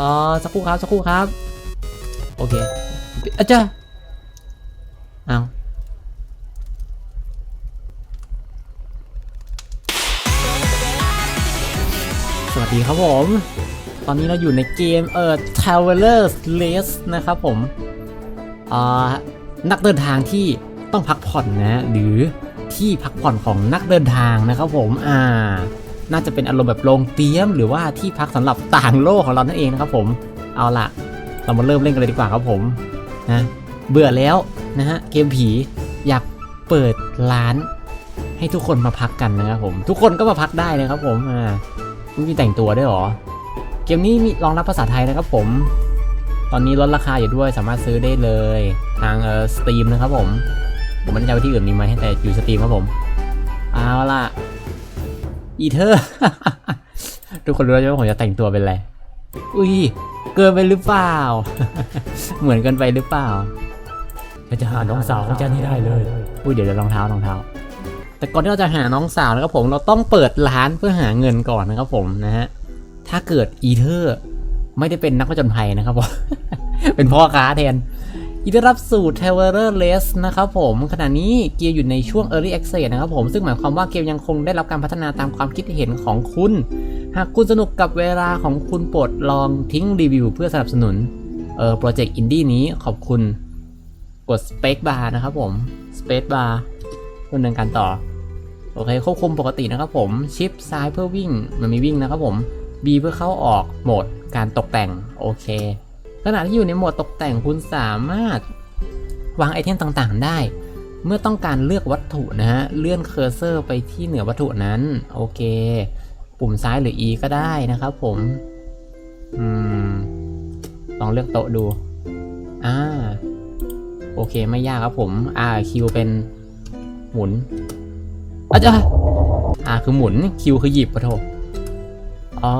อ๋อสักครู่ครับสักครู่ครับ โอเคอาจารย์เอาสวัสดีครับผม ตอนนี้เราอยู่ในเกมเอ่อ Traveler's Race นะครับผมอ่านักเดินทางที่ต้องพักผ่อนนะ หรือที่พักผ่อนของนักเดินทางนะครับผม อ่า น่าจะเป็นอารมณ์แบบโรงเตี้ยม หรือว่าที่พักสำหรับต่างโลกของเรานั่นเองนะครับผมเอาล่ะ เรามาเริ่มเล่นกันเลยดีกว่าครับผมนะเบื่อแล้วนะฮะเกมผีอยากเปิดร้านให้ทุกคนมาพักกันนะครับผม ทุกคนก็มาพักได้นะครับผมอ่ามีแต่งตัวด้วยหรอ เกมนี้มีรองรับภาษาไทยนะครับผม ตอนนี้ลดราคาอยู่ด้วยสามารถซื้อได้เลย ทางเอ่อสตรีมนะครับผม ผมไม่แน่ใจว่าที่อื่นมีไหมแต่อยู่สตรีมครับผม เอาล่ะ อีเธอร์ทุกคนรู้แล้วใช่ไหมว่าผมจะแต่งตัวเป็นอะไร อุ้ย เกินไปหรือเปล่า เหมือนเกันไปหรือเปล่าเราจะหาน้องสาวของเจ้านี่ได้เลย อุ้ยเดี๋ยวเดี๋ยวรองเท้ารองเท้า แต่ก่อนที่เราจะหาน้องสาวนะครับผม เราต้องเปิดร้านเพื่อหาเงินก่อนนะครับผมนะฮะ ถ้าเกิดอีเธอร์ไม่ได้เป็นนักผจญภัยนะครับผม เป็นพ่อค้าแทน ยินดีรับสู่ t r a v e l e r Race นะครับผม ขณะนี้เกมอยู่ในช่วง Early Access นะครับผม ซึ่งหมายความว่าเกมยังคงได้รับการพัฒนาตามความคิดเห็นของคุณ หากคุณสนุกกับเวลาของคุณโปรดลองทิ้งรีวิวเพื่อสนับสนุนเออโปรเจกต์อินดี้นี้ขอบคุณ กด Space Bar นะครับผม Space Bar ดำเนินการต่อ โอเค ควบคุมปกตินะครับผมชิปซ้ายเพื่อวิ่งมันมีวิ่งนะครับผม B เพื่อเข้าออกโหมดการตกแต่งโอเค ขณะที่อยู่ในโหมดตกแต่งคุณสามารถวางไอเทมต่างๆ ได้ เมื่อต้องการเลือกวัตถุนะฮะ เลื่อนเคอร์เซอร์ไปที่เหนือวัตถุนั้น โอเค ปุ่มซ้ายหรือ E ก็ได้นะครับผม อืม ลองเลือกโต๊ะดู อ่า โอเคไม่ยากครับผม อ่า Q เป็นหมุนอาจารย์อ่า คือหมุน Q คือหยิบปะโถอ๋อ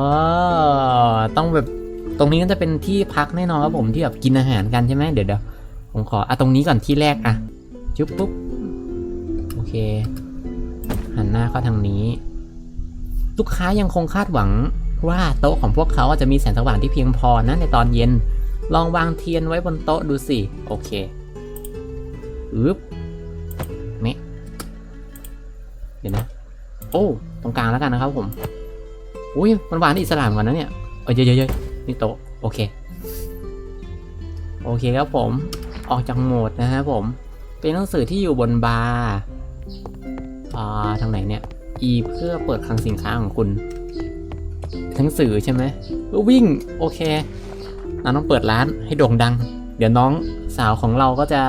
ต้องแบบ ตรงนี้ก็จะเป็นที่พักแน่นอนครับผมที่แบบกินอาหารกันใช่ไหมเดี๋ยวเดี๋ยวผมขออะตรงนี้ก่อนที่แรกอะจุ๊บปุ๊บโอเค หันหน้าเข้าทางนี้ ลูกค้ายังคงคาดหวังว่าโต๊ะของพวกเขาจะมีแสงสว่างที่เพียงพอนะในตอนเย็น ลองวางเทียนไว้บนโต๊ะดูสิ โอเคอึ๊บเมะเดี๋ยวนะ โอ้ ตรงกลางแล้วกันนะครับผม อุ้ยมันวางได้อิสระเหมือนกันนะเนี่ย เออเยอะๆ นี่โต๊ะโอเค โอเคครับผมออกจากโหมดนะฮะผม เป็นหนังสือที่อยู่บนบาร์อ่าทางไหนเนี่ย E เพื่อเปิดคลังสินค้าของคุณหนังสือใช่ไหมวิ่งโอเคเราต้องเปิดร้านให้โด่งดัง เดี๋ยวน้องสาวของเราก็จะ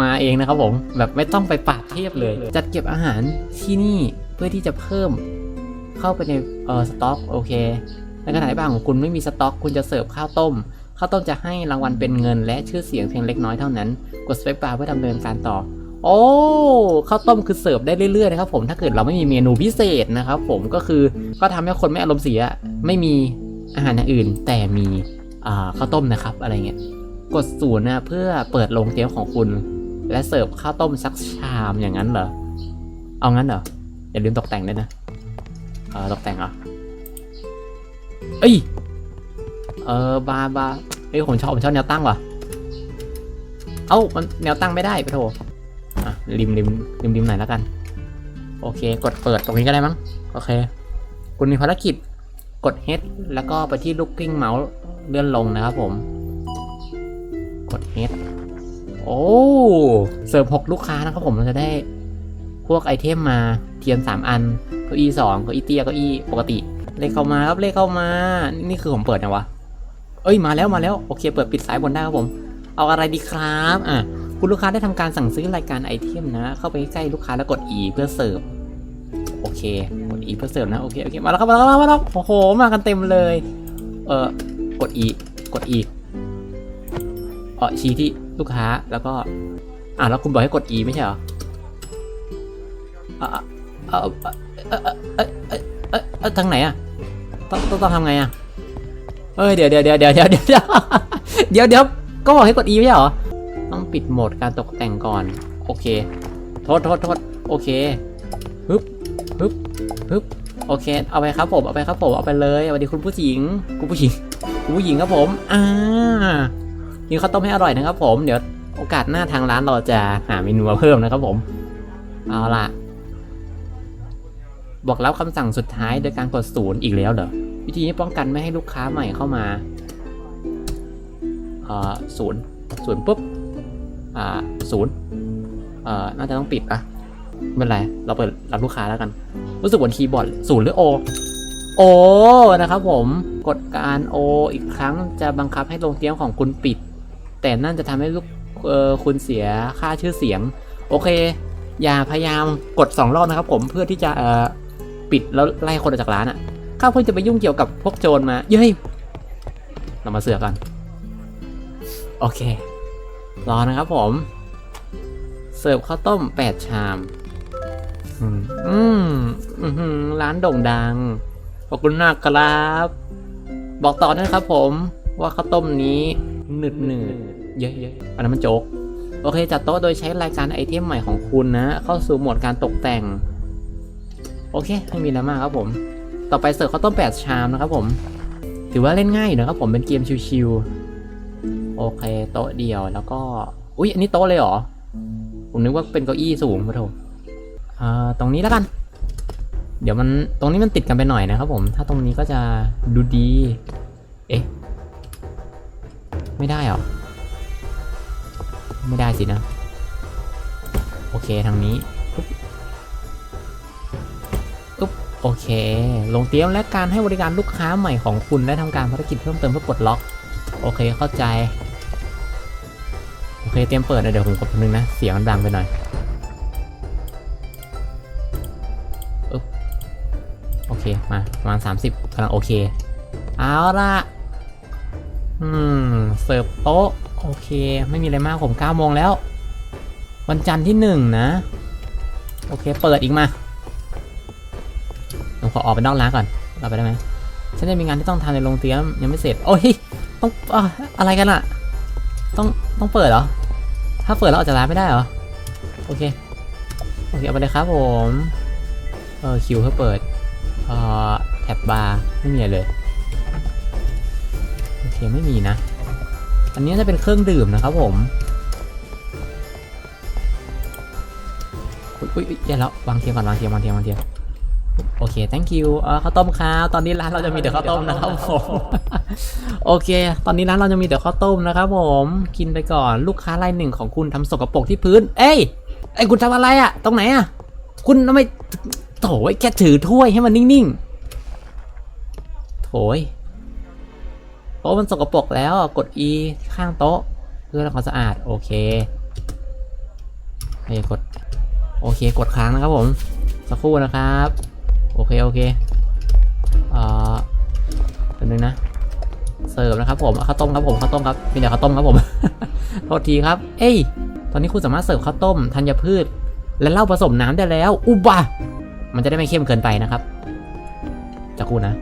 มาเองนะครับผม แบบไม่ต้องไปปาดเทียบเลย จัดเก็บอาหารที่นี่เพื่อที่จะเพิ่มเข้าไปในเออสต็อกโอเค ในขณะที่บ้านของคุณไม่มีสต็อก คุณจะเสิร์ฟข้าวต้ม ข้าวต้มจะให้รางวัลเป็นเงิน และชื่อเสียงเพียงเล็กน้อยเท่านั้น กดสเปคบาร์เพื่อดำเนินการต่อ โอ้ ข้าวต้มคือเสิร์ฟได้เรื่อยๆนะครับผม ถ้าเกิดเราไม่มีเมนูพิเศษนะครับผม ก็คือ ก็ทำให้คนไม่อารมณ์เสีย ไม่มีอาหารอย่างอื่น แต่มีข้าวต้มนะครับ อะไรเงี้ย กดศูนย์นะเพื่อเปิดโรงเตรียมของคุณ และเสิร์ฟข้าวต้มสักชามอย่างนั้นเหรอ เอางั้นเหรอ อย่าลืมตกแต่งด้วยนะ เออตกแต่งเหรอ เอ้ย เออบาบาเอ้ยผมชอบผมชอบแนวตั้งว่ะ เอ้ามันแนวตั้งไม่ได้ไปโถอะริมริมริมริมไหนแล้วกัน โอเค กดเปิดตรงนี้ก็ได้มั้ง โอเค คุณมีภารกิจ กด H แล้วก็ไปที่ลูกกิ้งเมาส์เลื่อนลงนะครับผม กด H โอ้ เสิร์ฟหกลูกค้านะครับผมเราจะได้พวกไอเทมมาเทียนสามอัน เก้าอี้สองเก้าอี้เตี้ย เก้าอี้ปกติ เลขเข้ามาครับเลขเข้ามา นี่คือผมเปิดนะวะ เอ้ยมาแล้วมาแล้วโอเค เปิดปิดสายบนได้ครับผม เอาอะไรดีครับอะคุณลูกค้าได้ทำการสั่งซื้อรายการไอเทมนะ เข้าไปใกล้ลูกค้าแล้วกด E เพื่อเสิร์ฟโอเคกด E เพื่อเสิร์ฟนะโอเคโอเคมาแล้วครับมาแล้วมาแล้วโอ้โหมากันเต็มเลย เออกด E กด E เออชี้ที่ลูกค้าแล้วก็ อะแล้วคุณบอกให้กด E ไม่ใช่เหรออะอะเออเออเออเออเออเออทางไหนอะ ต้องต้องทำไงอะเอ้ยเดี๋ยวเดี๋ยวเดี๋ยวเดี๋ยวเดี๋ยวเดี๋ยวเดี๋ยวเดี๋ยวก็บอกให้กด E ไม่ใช่เหรอ ต้องปิดโหมดการตกแต่งก่อน โอเค โทษโทษโทษโอเคฮึบฮึบฮึบโอเค เอาไปครับผม เอาไปครับผม เอาไปเลยสวัสดีคุณผู้หญิง คุณผู้หญิง คุณผู้หญิงครับผม อ่ากินข้าวต้มให้อร่อยนะครับผม เดี๋ยวโอกาสหน้าทางร้านเราจะหาเมนูมาเพิ่มนะครับผม เอาล่ะ บอกแล้วคำสั่งสุดท้ายโดยการกดศูนย์อีกแล้วเหรอ วิธีนี้ป้องกันไม่ให้ลูกค้าใหม่เข้ามาเอ่อศูนย์ศูนย์ปุ๊บอ่าศูนย์เอ่อน่าจะต้องปิดอะไม่เป็นไร เราเปิดรับลูกค้าแล้วกัน รู้สึกบนคีย์บอร์ดศูนย์หรือโอโอนะครับผมกดการโออีกครั้งจะบังคับให้โรงเตรียมของคุณปิด แต่นั่นจะทำให้ลูกเออคุณเสียค่าชื่อเสียง โอเค อย่าพยายามกดสองรอบนะครับผมเพื่อที่จะเอ่อ ปิดแล้วไล่คนออกจากร้านอะ่ะข้าเพิ่งจะไปยุ่งเกี่ยวกับพวกโจรมา เย้ย เรามาเสือกกัน โอเค รอนะครับผม เสิร์ฟข้าวต้ม8ชาม อืมอืมอื้อหือร้านโด่งดัง ขอบคุณมากครับ บอกต่อด้วยนะครับผม ว่าข้าวต้มนี้หนืดหนืดๆเยอะๆอันนั้นมันโจ๊ก โอเค จัดโต๊ะโดยใช้รายการไอเทมใหม่ของคุณนะ เข้าสู่โหมดการตกแต่งโอเคไม่มีอะไรมากครับผม ต่อไปเสิร์ฟข้าวต้ม8ชามนะครับผม ถือว่าเล่นง่ายอยู่นะครับผมเป็นเกมชิวๆโอเคโต๊ะเดียวแล้วก็ อุ๊ยอันนี้โต๊ะเลยเหรอ ผมนึกว่าเป็นเก้าอี้สูงปะโถอ่าตรงนี้แล้วกัน เดี๋ยวมันตรงนี้มันติดกันไปหน่อยนะครับผม ถ้าตรงนี้ก็จะดูดี เอ๊ะไม่ได้เหรอไม่ได้สินะ โอเคทางนี้ โอเค ลงเตรียมและการให้บริการลูกค้าใหม่ของคุณและทำการภารกิจเพิ่มเติมเพื่อปลดล็อก โอเคเข้าใจ โอเคเตรียมเปิดนะเดี๋ยวผมกดนึงนะ เสียงมันดังไปหน่อยอึ๊บโอเค มาประมาณ 30กำลังโอเค เอาละอืม เสิร์ฟโต๊ะ โอเค ไม่มีอะไรมากผม9โมงแล้ว วันจันทร์ที่ 1 นะ โอเค เปิดอีกมา ออกไปนอกร้านก่อน เราไปได้ไหมฉันจะมีงานที่ต้องทำในโรงเตรียมยังไม่เสร็จ โอ้ยต้องอะอะไรกันอะต้องต้องเปิดเหรอ ถ้าเปิดแล้วออกจากร้านไม่ได้เหรอ โอเค โอเคเอาไปเลยครับผม เออคิวเพื่อเปิดเอ่อแท็บบาร์ไม่มีเลย โอเคไม่มีนะ อันนี้จะเป็นเครื่องดื่มนะครับผมอุ้ยอุ้ยอย่าแล้ววางเทียมก่อนวางเทียมวางเทียมวางเทียม โอเค thank you เออข้าวต้มครับตอนนี้ร้านเราจะมีแต่ข้าวต้มนะครับผมโอเค ตอนนี้ร้านเราจะมีแต่ข้าวต้มนะครับผมกินไปก่อนลูกค้ารายหนึ่งของคุณทำสกปรกที่พื้น เอ้ยไอ้ยคุณทำอะไรอะตรงไหนอะคุณทำไมโถยแค่ถือถ้วยให้มันนิ่งๆโถยโต๊ะมันสกปรกแล้วอะกด E ข้างโต๊ะเพื่อทำความสะอาดโอเคโอเคกดโอเคกดค้างนะครับผมสักครู่นะครับ โอเค โอเคเอ่อเป็นนึงนะ เสิร์ฟนะครับผมข้าวต้มครับผมข้าวต้มครับมีแต่ข้าวต้มครับผมโทษทีครับ เอ้ย ตอนนี้คุณสามารถเสิร์ฟข้าวต้มธัญพืช และเหล้าผสมน้ำได้แล้ว อุบะมันจะได้ไม่เข้มเกินไปนะครับจะครู่นะ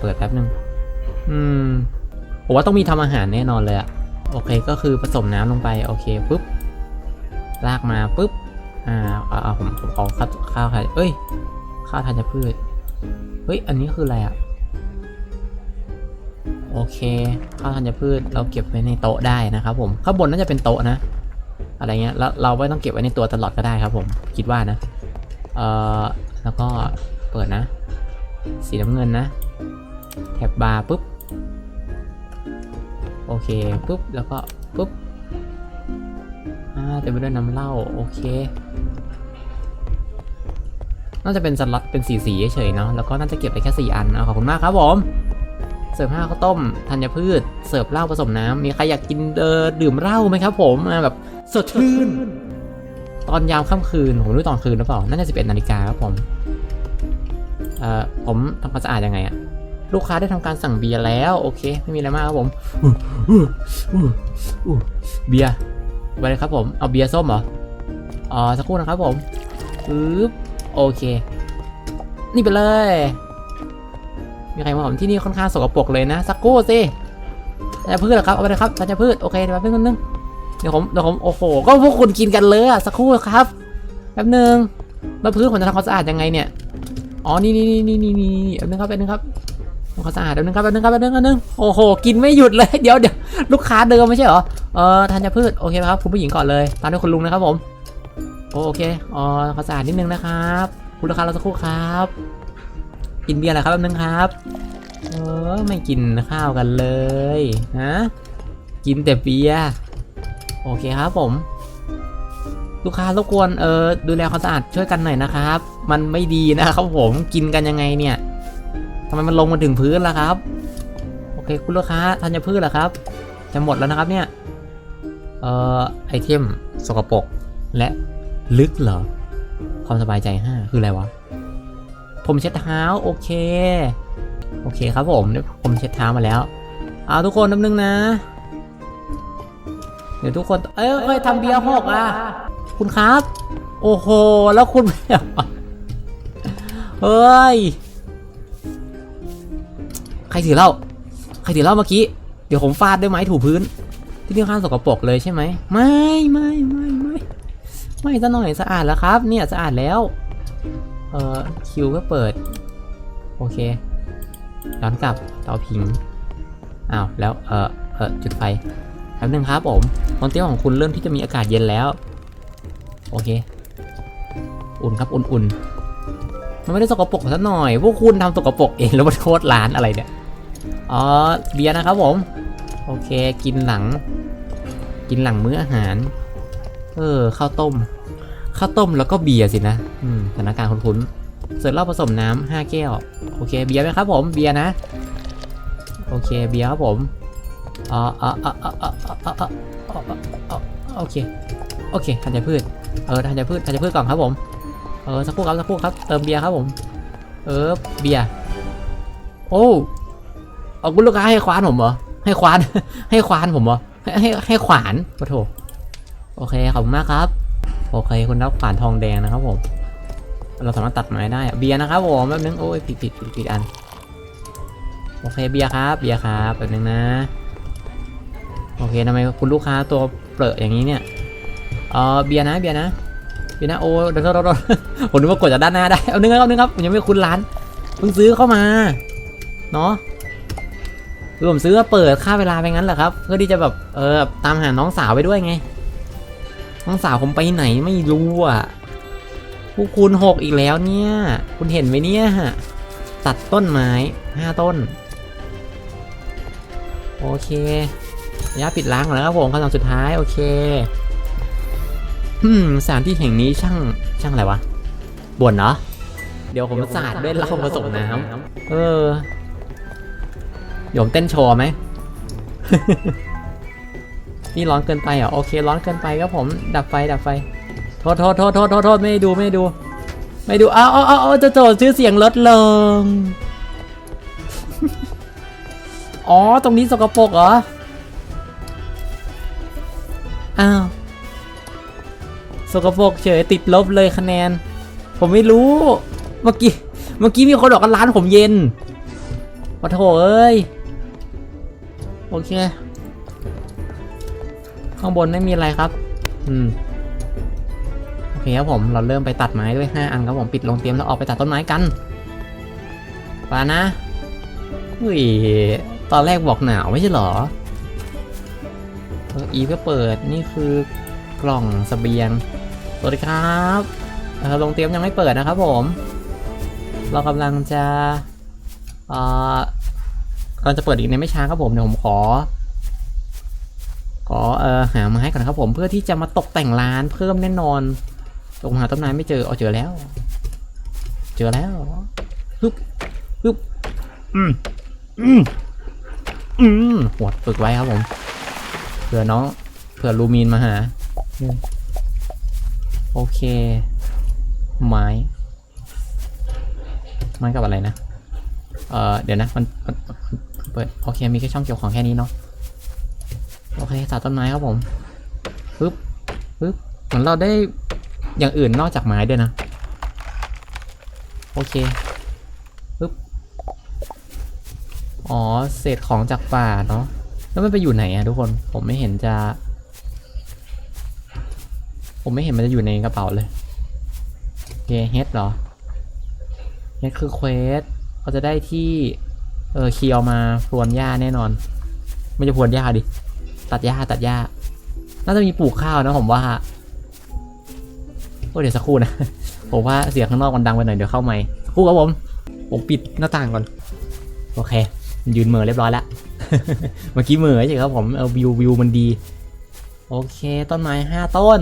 เปิดแป๊บนึง อืมผมว่าต้องมีทำอาหารแน่นอนเลยอะโอเคก็คือผสมน้ำลงไป โอเคปุ๊บ ลากมาปุ๊บ อ่าเอาเอาผมผมเอาข้าวข้าวไข่เอ้ย ข้าวธัญพืช เฮ้ย อันนี้คืออะไรอะโอเคข้าวธัญพืชเราเก็บไว้ในโต๊ะได้นะครับผม ข้างบนน่าจะเป็นโต๊ะนะ อะไรเงี้ย แล้วเราไม่ต้องเก็บไว้ในตัวตลอดก็ได้ครับผม คิดว่านะ เอ่อ แล้วก็เปิดนะ สีน้ำเงินนะ แท็บบาร์ปุ๊บ โอเค ปุ๊บ แล้วก็ปุ๊บอ่าเต็มไปด้วยน้ำเหล้า โอเค น่าจะเป็นสล็อตเป็นสีสีเฉยๆเนาะแล้วก็น่าจะเก็บได้แค่สี่อันเอาขอบคุณมากครับผม เสิร์ฟห้าข้าวต้มธัญพืช เสิร์ฟเหล้าผสมน้ำมีใครอยากกินเออดื่มเหล้าไหมครับผมอ่าแบบสดชื่นตอนยามค่ำคืนผมรู้ตอนคืนหรือเปล่าน่าจะ11นาฬิกาครับผมเอ่อผมทำความสะอาดยังไงอะลูกค้าได้ทำการสั่งเบียร์แล้ว โอเค ไม่มีอะไรมากครับผมเบียร์ไปเลยครับผม เอาเบียร์ส้มเหรออ๋อสักครู่นะครับผมปึ๊บ โอเค นี่ไปเลย มีใครมาผมที่นี่ค่อนข้างสกปรกเลยนะ สักครู่สิธัญพืชเหรอครับ เอาไปเลยครับธัญพืชโอเคเดี๋ยวแป๊บนึงนึงเดี๋ยวผมเดี๋ยวผมโอ้โห ก็พวกคุณกินกันเลยอะสักครู่ครับ แป๊บนึงแล้วพื้นผมจะทำความสะอาดยังไงเนี่ย อ๋อ นี่นี่นี่นี่นี่นี่แป๊บนึงครับแป๊บนึงครับโอความสะอาดแป๊บนึงครับแป๊บนึงครับแป๊บนึงแป๊บนึง โอ้โห กินไม่หยุดเลย เดี๋ยวเดี๋ยวลูกค้าเดิมไม่ใช่เหรอ เออธัญพืช โอเคครับ คุณผู้หญิงก่อนเลย ตามด้วยคุณลุงนะครับผม โอเคอ๋อความสะอาดนิดนึงนะครับคุณลูกค้ารอสักครู่ครับ กินเบียร์อะไรครับแป๊บนึงครับเออไม่กินข้าวกันเลยฮะกินแต่เบียร์โอเคครับผม ลูกค้ารบกวนเออดูแลความสะอาดช่วยกันหน่อยนะครับ มันไม่ดีนะครับผมกินกันยังไงเนี่ยทำไมมันลงมาถึงพื้นล่ะครับ โอเคคุณลูกค้าธัญพืชเหรอครับ จะหมดแล้วนะครับเนี่ยเอ่อไอเทมสกปรกและ ลึกเหรอ ความสบายใจห้าคืออะไรวะ ผมเช็ดเท้าโอเค โอเคครับผมเดี๋ยวผมเช็ดเท้ามาแล้วเอาทุกคนน้ำนึงนะ เดี๋ยวทุกคน เอ้ยเอ้ยทำเบียร์หกอะ คุณครับ โอ้โห แล้วคุณเฮ้ย ใครถือเหล้า ใครถือเหล้าเมื่อกี้ เดี๋ยวผมฟาดด้วยไม้ถูพื้น ที่นี่ข้างสกปรกเลยใช่ไหม ไม่ไม่ไม่ไม่ ไม่ซะหน่อยสะอาดแล้วครับ เนี่ยสะอาดแล้ว เอ่อคิวก็เปิด โอเคย้อนกลับเตาผิงอ้าวแล้วเออเออจุดไฟแป๊บนึงครับผมตอนเตี้ยวของคุณเริ่มที่จะมีอากาศเย็นแล้ว โอเค อุ่นครับอุ่นๆมันไม่ได้สกปรกซะหน่อยพวกคุณทำสกปรกเองแล้วมาโทษร้านอะไรเนี่ยอ๋อเบียร์นะครับผม โอเค กินหลัง กินหลังมื้ออาหาร เออข้าวต้มข้าวต้มแล้วก็เบียร์สินะอืมสถานการณ์คุ้นๆเสิร์ฟเหล้าผสมน้ำห้าแก้วโอเคเบียร์ไหมครับผมเบียร์นะ โอเคเบียร์ครับผมอ๋ออ๋ออ๋ออ๋ออ๋ออ๋ออ๋อโอเคโอเคธัญพืชเออธัญพืชธัญพืชก่อนครับผมเออสักครู่ครับสักครู่ครับเติมเบียร์ครับผม เออเบียร์โอ้เอาคุณลูกค้าให้ควานผมเหรอให้ควานให้ควานผมเหรอให้ให้ให้ขวานปะโถ โอเคขอบคุณมากครับ โอเคคุณรับขวานทองแดงนะครับผม เราสามารถตัดไม้ได้เบียร์นะครับผมแป๊บนึงโอ้ยผิดผิดผิดผิดอัน โอเคเบียร์ครับเบียร์ครับแป๊บนึงนะ โอเคทำไมคุณลูกค้าตัวเปรอะอย่างนี้เนี่ยเออเบียร์นะเบียร์นะเบียร์นะโอ้เดี๋ยวเดี๋ยวเผมนึกว่ากดจากด้านหน้าได้เอานึงครับเอานึงครับผมยังไม่คุ้นร้านเพิ่งซื้อเข้ามาเนาะคือผมซื้อเปิดค่าเวลาไปงั้นแหละครับ เพื่อที่จะแบบเออตามหาน้องสาวไปด้วยไง น้องสาวผมไปไหนไม่รู้อะพวกคุณหกอีกแล้วเนี่ย คุณเห็นไหมเนี่ย ตัดต้นไม้ห้าต้น โอเคระยะปิดล้างแล้วครับผมขั้นตอนสุดท้าย โอเคอืมสถานที่แห่งนี้ช่างช่างอะไรวะบ่วนเนาะเดี๋ยวผมสาดด้วยเหล้าผสมน้ำเออเดี๋ยมเต้นโชว์ไหม นี่ร้อนเกินไปเหรอโอเคร้อนเกินไปครับผมดับไฟดับไฟโทษโทษโทษโทษโทษโทษไม่ดูไม่ดู ไม่ดูเอาเอาเอาเอาจะโจทย์ชื่อเสียงลดลงอ๋อตรงนี้สกปรกเหรออ้าวสกปรกเฉยติดลบเลยคะแนน ผมไม่รู้ เมื่อกี้เมื่อกี้มีคนบอกว่าร้านผมเย็นมาโถเอ้ยโอเค ข้างบนไม่มีอะไรครับ อืม โอเคครับผม เราเริ่มไปตัดไม้ด้วย5อันครับผม ปิดลงเตรียมแล้วออกไปตัดต้นไม้กันไปนะเฮ้ย ตอนแรกบอกหนาวไม่ใช่หรออออีก็เปิด นี่คือกล่องสเสบียงสวัสดีครับเออลงเตรียมยังไม่เปิดนะครับผม เรากำลังจะ เอ่อกำลังจะเปิดอีกในไม่ช้าครับผม เดี๋ยวผมขอ ขอเอ่อหาไม้ก่อนครับผมเพื่อที่จะมาตกแต่งร้านเพิ่มแน่นอนตรงหาต้นไม้ไม่เจอเอาเจอแล้ว เจอแล้วฮึบฮึบอืมอืมอืมหวดฝึกไว้ครับผมเผื่อน้องเผื่อลูมีนมาหาโอเค ไม้ ไม้กับอะไรนะ เอ่อเดี๋ยวนะมันมันมันเปิดโอเค มีแค่ช่องเกี่ยวของแค่นี้เนาะ โอเคตัดต้นไม้ครับผมปึ๊บปึ๊บเหมือนเราได้อย่างอื่นนอกจากไม้ด้วยนะ โอเคปึ๊บอ๋อเศษของจากป่าเนาะแล้วมันไปอยู่ไหนอะทุกคนผมไม่เห็นจะ ผมไม่เห็นมันจะอยู่ในกระเป๋าเลยโอเคเฮดเหรอเฮดคือเควสเขาจะได้ที่เออคีย์เอามาพรวนหญ้าแน่นอน ไม่จะพรวนหญ้าดิ ตัดหญ้าตัดหญ้า น่าจะมีปลูกข้าวนะผมว่าโอ้เดี๋ยวสักครู่นะ ผมว่าเสียงข้างนอกมันดังไปหน่อยเดี๋ยวเข้าไม่สักครู่ครับผมผมปิดหน้าต่างก่อน โอเค ยืนเมือเรียบร้อยแล้ว เมื่อกี้เมือเฉยครับผมเออวิววิวมันดี โอเค ต้นไม้ห้าต้น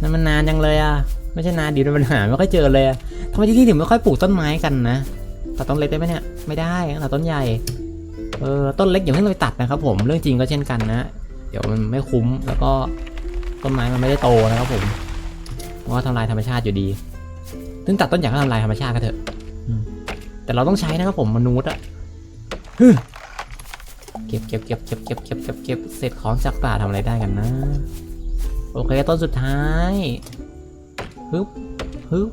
นั่นมันนานจังเลยอะไม่ใช่นานดีมันหาไม่ค่อยเจอเลยทำไมที่นี่ถึงไม่ค่อยปลูกต้นไม้กันนะตัดต้นเล็กได้ไหมเนี่ย ไม่ได้ตัดต้นใหญ่ เออต้นเล็กอย่าเพิ่งไปตัดนะครับ ผมเรื่องจริงก็เช่นกันนะ เดี๋ยวมันไม่คุ้มแล้วก็ต้นไม้มันไม่ได้โตนะครับผมเพราะว่าทำลายธรรมชาติอยู่ดีซึ่งตัดต้นใหญ่ก็ทำลายธรรมชาติก็เถอะแต่เราต้องใช้นะครับผมมนุษย์อะเก็บเก็บเก็บเก็บเก็บเก็บเก็บเก็บเศษของจากป่าทำอะไรได้กันนะ โอเคต้นสุดท้ายฮึบฮึบ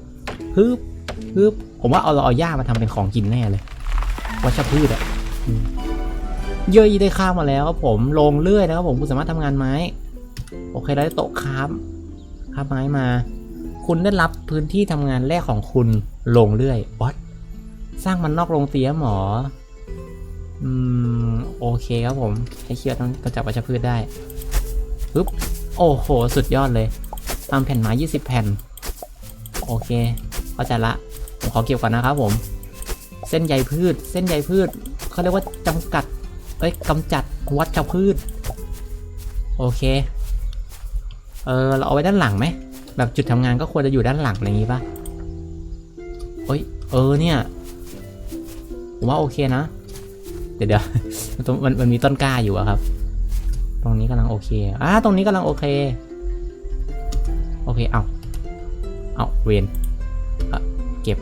ฮึบฮึบผมว่าเอาเราเอาหญ้ามาทำเป็นของกินแน่เลยวัชพืชอะ เยอะอีได้ข้าวมาแล้วครับผมลงเรื่อยนะครับผมคุณสามารถทำงานไม้ โอเคเราได้โต๊ะคราฟคราฟไม้มา คุณได้รับพื้นที่ทำงานแรกของคุณลงเรื่อยวัดสร้างมันนอกโรงเตียหมออืมโอเคครับผมให้เคี่ยวต้องกระจับวัชพืชได้ปึ๊บโอ้โห สุดยอดเลยทำแผ่นไม้20 แผ่น โอเคเข้าใจละผมขอเก็บก่อนนะครับผม เส้นใยพืช เส้นใยพืชเขาเรียกว่าจำกัด เอ้ยกำจัดวัชพืช โอเค เออ เราเอาไว้ด้านหลังไหม แบบจุดทำงานก็ควรจะอยู่ด้านหลังอะไรอย่างงี้ป่ะเอ้ย เออเนี่ย ผมว่าโอเคนะ เดี๋ยวเดี๋ยวมันมันมีต้นกล้าอยู่อะครับ ตรงนี้กำลังโอเคอ่าตรงนี้กำลังโอเค โอเค เอาเอาเวนเก็บ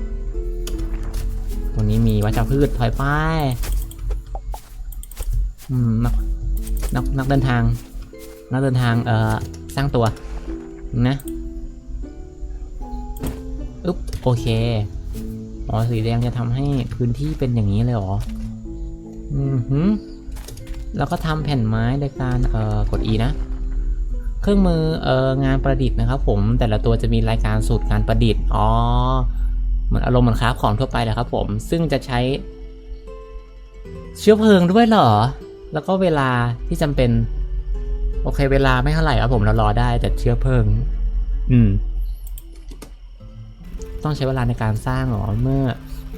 ตรงนี้มีวัชพืชถอยไป อืมนักนักนักเดินทาง นักเดินทางเอ่อสร้างตัวนะอึ๊บโอเคอ๋อสีแดงจะทำให้พื้นที่เป็นอย่างนี้เลยเหรออืมหืมแล้วก็ทำแผ่นไม้โดยการเอ่อกด E นะ เครื่องมือเอ่องานประดิษฐ์นะครับ ผมแต่ละตัวจะมีรายการสูตรการประดิษฐ์อ๋อเหมือนอารมณ์เหมือนคราฟของทั่วไปแหละครับ ผมซึ่งจะใช้เชื้อเพลิงด้วยเหรอ แล้วก็เวลาที่จำเป็น โอเค เวลาไม่เท่าไหร่ครับผมเรารอได้แต่เชื้อเพลิง อืม ต้องใช้เวลาในการสร้างเหรอเมื่อ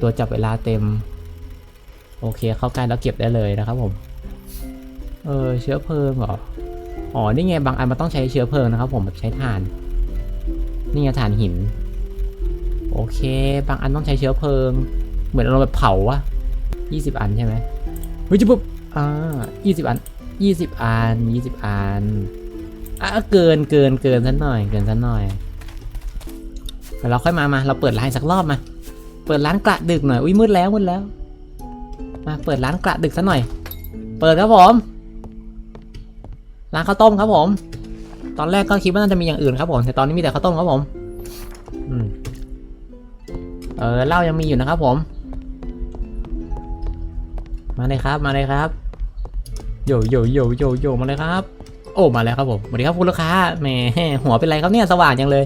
ตัวจับเวลาเต็ม โอเค เข้าใกล้แล้วเก็บได้เลยนะครับผม เออ เชื้อเพลิงเหรออ๋อนี่ไงบางอันมันต้องใช้เชื้อเพลิงนะครับผมแบบใช้ถ่าน นี่ไงถ่านหิน โอเค บางอันต้องใช้เชื้อเพลิง เหมือนเราแบบเผาอะยี่สิบอันใช่ไหมเฮ้ยจุ๊บ อ่ายี่สิบอันยี่สิบอันยี่สิบอันอะเกินเกินเกินสักหน่อย เกินสักหน่อยเดี๋ยวเราค่อยมามา เราเปิดร้านสักรอบมา เปิดร้านกระดึกหน่อยอุ้ยมืดแล้วมืดแล้ว มาเปิดร้านกระดึกสักหน่อย เปิดครับผมร้านข้าวต้มครับผม ตอนแรกก็คิดว่าน่าจะมีอย่างอื่นครับผม แต่ตอนนี้มีแต่ข้าวต้มครับผม อืมเออเหล้ายังมีอยู่นะครับผม มาเลยครับ มาเลยครับโยโยโยโยโยมาเลยครับ โอ้ มาแล้วครับผมสวัสดีครับคุณลูกค้า แหม หัวเป็นไรครับเนี่ย สว่างจังเลย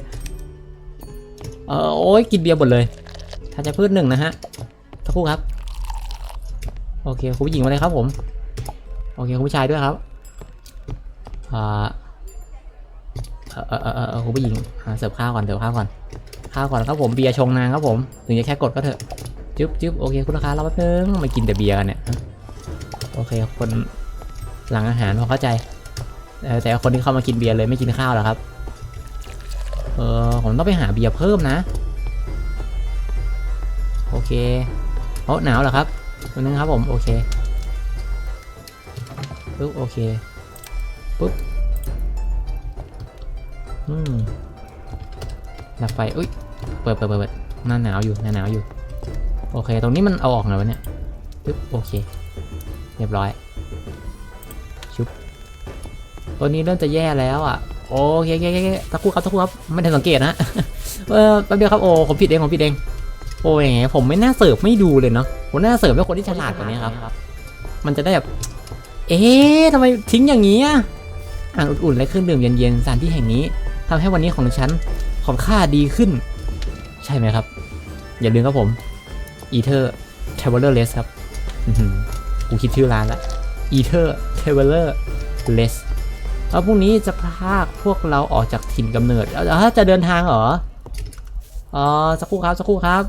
เออโอ้ยกินเบียร์หมดเลย ถ้าจะพืชหนึ่งนะฮะสักครู่ครับ โอเค คุณผู้หญิงมาเลยครับผม โอเค คุณผู้ชายด้วยครับ อ่าเออเออเออคุณผู้หญิงเสิร์ฟข้าวก่อน เสิร์ฟข้าวก่อน ข้าวก่อนครับผม เบียร์ชงนางครับผม ถึงจะแค่กดก็เถอะ จึ๊บจึ๊บโอเคคุณลูกค้าเรอแป๊บนึงมากินแต่เบียร์กันเนี่ยโอเคคนหลังอาหารพอเข้าใจแต่คนที่เข้ามากินเบียร์เลยไม่กินข้าวหรอครับเออผมต้องไปหาเบียร์เพิ่มนะ โอเคโอ้หนาวเหรอครับวันนึงครับผมโอเคปึ๊บโอเคปุ๊บอืมดับไฟอุ้ยเปิดเปิดเปิดเปิดหน้าหนาวอยู่หน้าหนาวอยู่ โอเค ตรงนี้มันเอาออกไงวะเนี่ยปึ๊บโอเค เรียบร้อย ชุบ ตัวนี้เริ่มจะแย่แล้วอะ โอเคโอเคตะครู่ครับตะครู่ครับ ไม่ได้สังเกตนะ เออแป๊บเดียวครับ โอ้ ผมผิดเอง ผมผิดเอง โอ้ยผมไม่น่าเสิร์ฟไม่ดูเลยเนาะ ผมน่าเสิร์ฟให้คนที่ฉลาดกว่านี้ครับ มันจะได้แบบ เอ๊ะทำไมทิ้งอย่างนี้อะอ่างอุ่นๆและเครื่องดื่มเย็นๆสถานที่แห่งนี้ทำให้วันนี้ของฉันของข้าดีขึ้น ใช่ไหมครับ อย่าลืมครับผม Ether Traveler Race ครับกูคิดชื่อร้านละ Ether Traveler Less แล้วพรุ่งนี้จะพาพวกเราออกจากถิ่นกำเนิดเอ้าจะเดินทางเหรออ๋อสักครู่ครับสักครู่ครับ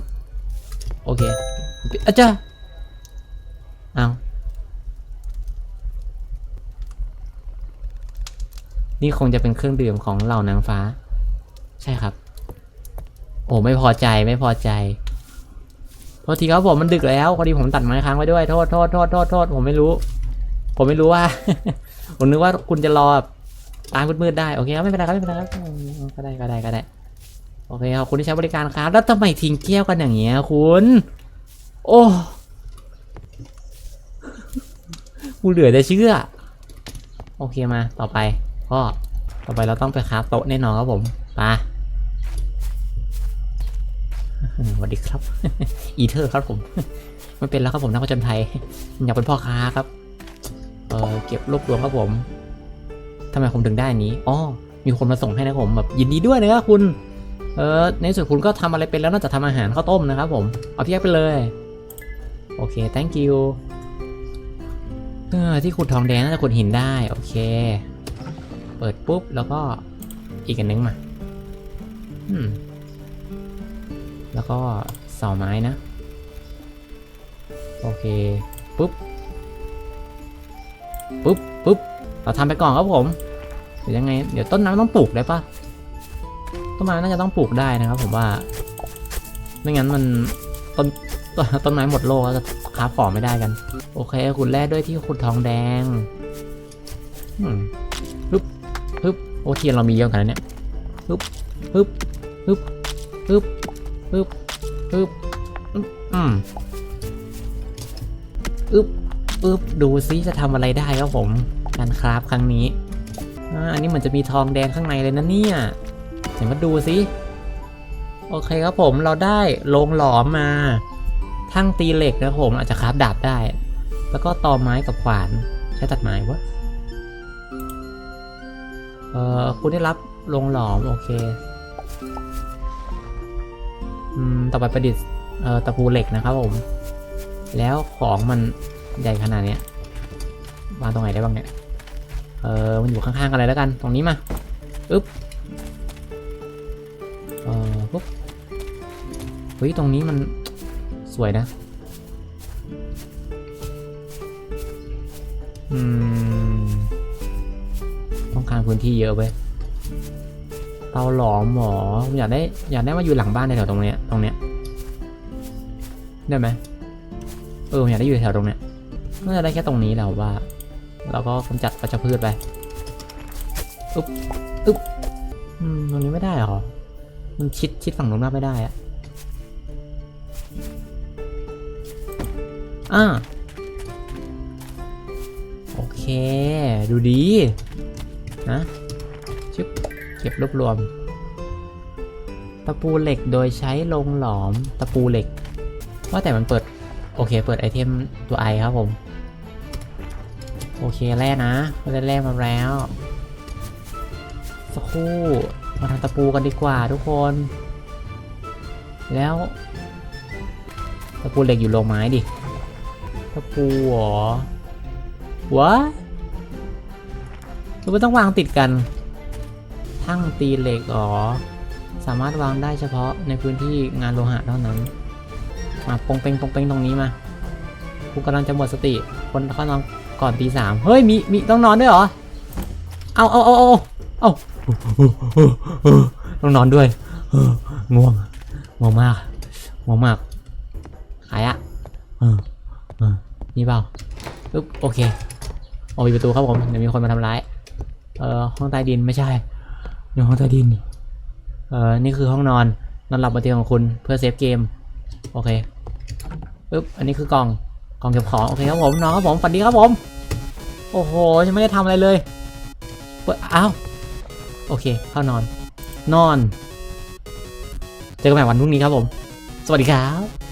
โอเคอาจารย์เอานี่คงจะเป็นเครื่องดื่มของเหล่านางฟ้า ใช่ครับ โอ้ไม่พอใจไม่พอใจ โทษทีครับผมมันดึกแล้วพอดีผมตัดไม้ค้างไว้ด้วยโทษโทษโทษโทษโทษผมไม่รู้ ผมไม่รู้ว่า ผมนึกว่าคุณจะรอแบบตามมืดๆได้โอเคครับไม่เป็นไรครับไม่เป็นไรครับก็ได้ก็ได้ก็ได้โอเคขอบคุณที่ใช้บริการครับแล้วทำไมทิ้งแก้วกันอย่างเงี้ยคุณ โอ้กูเหลือจะเชื่อ โอเคมาต่อไปก็ต่อไปเราต้องไปคราฟโต๊ะแน่นอนครับผมไป สวัสดีครับ อีเทอร์ครับผมไม่เป็นแล้วครับผมนักผจญภัยอยากเป็นพ่อค้าครับเออเก็บรวบรวมครับผมทำไมผมถึงได้นี้อ๋อมีคนมาส่งให้นะผมแบบยินดีด้วยนะครับคุณ เออในสุดคุณก็ทำอะไรเป็นแล้วนอกจากทำอาหารข้าวต้มนะครับผม เอาพี่แยกไปเลย โอเค thank you เออที่ขุดทองแดงน่าจะขุดหินได้ โอเค เปิดปุ๊บแล้วก็อีกอันนึงมา อืม แล้วก็เสาไม้นะ โอเคปุ๊บปุ๊บปุ๊บเราทำไปก่อนครับผมเดี๋ยวยังไง เดี๋ยวต้นน้ำต้องปลูกได้ปะต้นไม้น่าจะต้องปลูกได้นะครับ ผมว่า ไม่งั้นมันต้นต้นต้นไม้หมดโลกแล้วจะค้าขอไม่ได้กัน โอเคขุดแร่ด้วยที่ขุดทองแดงอืมปึ๊บปึ๊บโอเทียนเรามีเยอะขนาดนี้ยปึ๊บปึ๊บปึ๊บปึ๊บ ปึ๊บปึ๊บอืมอึ๊บอึ๊บดูซิจะทำอะไรได้ครับผมการคราฟครั้งนี้อ่าอันนี้เหมือนจะมีทองแดงข้างในเลยนะเนี่ยเดี๋ยวมาดูสิโอเคครับผมเราได้ลงหลอมมาทั้งตีเหล็กนะผมอาจจะคราฟดาบได้ แล้วก็ตอไม้กับขวานใช้ตัดไม้วะเอ่อคุณได้รับลงหลอมโอเค ต่อไปประดิษฐ์ตะปูเหล็กนะครับผม แล้วของมันใหญ่ขนาดนี้วางตรงไหนได้บ้างเนี่ย เออมันอยู่ข้างๆกันเลยแล้วกัน ตรงนี้มาอึ๊บ เออปุ๊บ เฮ้ย ตรงนี้มันสวยนะ อืม ต้องการพื้นที่เยอะเว้ย เตาหลอมหมอผมอยากได้อยากได้มาอยู่หลังบ้านในแถวตรงเนี้ยตรงเนี้ยได้ไหมเออผมอยากได้อยู่แถวตรงเนี้ยน่าจะได้แค่ตรงนี้แหละผมว่าแล้วก็กำจัดวัชพืชไปอึ๊บอึ๊บตรงนี้ไม่ได้หรอมันชิดชิดฝั่งนู้นมากไม่ได้อะอ่าโอเค ดูดีนะ ก็บรวบรวม ตะปูเหล็กโดยใช้ลงหลอมตะปูเหล็ก ว่าแต่มันเปิด โอเค เปิดไอเทมตัวไอครับผม โอเคแร่นะได้แร่มาแล้วสักครู่มาทำตะปูกันดีกว่าทุกคน แล้วตะปูเหล็กอยู่โรงไม้ดิตะปูหรอวะหรือว่าต้องวางติดกัน ทั้งตีเหล็กอ๋อ สามารถวางได้เฉพาะในพื้นที่งานโลหะเท่านั้น มาปงเปงปงเปงตรงนี้มากูกำลังจะหมดสติ คนเข้านอนก่อนตีสามเฮ้ยมีมีต้องนอนด้วยเหรอ เอาเอาเอาเอาเอาต้องนอนด้วยง่วงง่วงมากง่วงมากขายอะนี่เปล่าปึ๊บโอเคโอ้ยประตูครับผมเดี๋ยวมีคนมาทำร้าย เอ่อห้องใต้ดินไม่ใช่ ในห้องใต้ดิน เอ่อ นี่คือห้องนอน นอนหลับบนเตียงของคุณเพื่อเซฟเกม โอเคปึ๊บ อันนี้คือกล่อง กล่องเก็บของ โอเคครับผม นอนครับผม ฝันดีครับผม โอ้โห ยังไม่ได้ทำอะไรเลย เปิด อ้าว โอเค เข้านอน นอน เจอกันใหม่วันพรุ่งนี้ครับผม สวัสดีครับ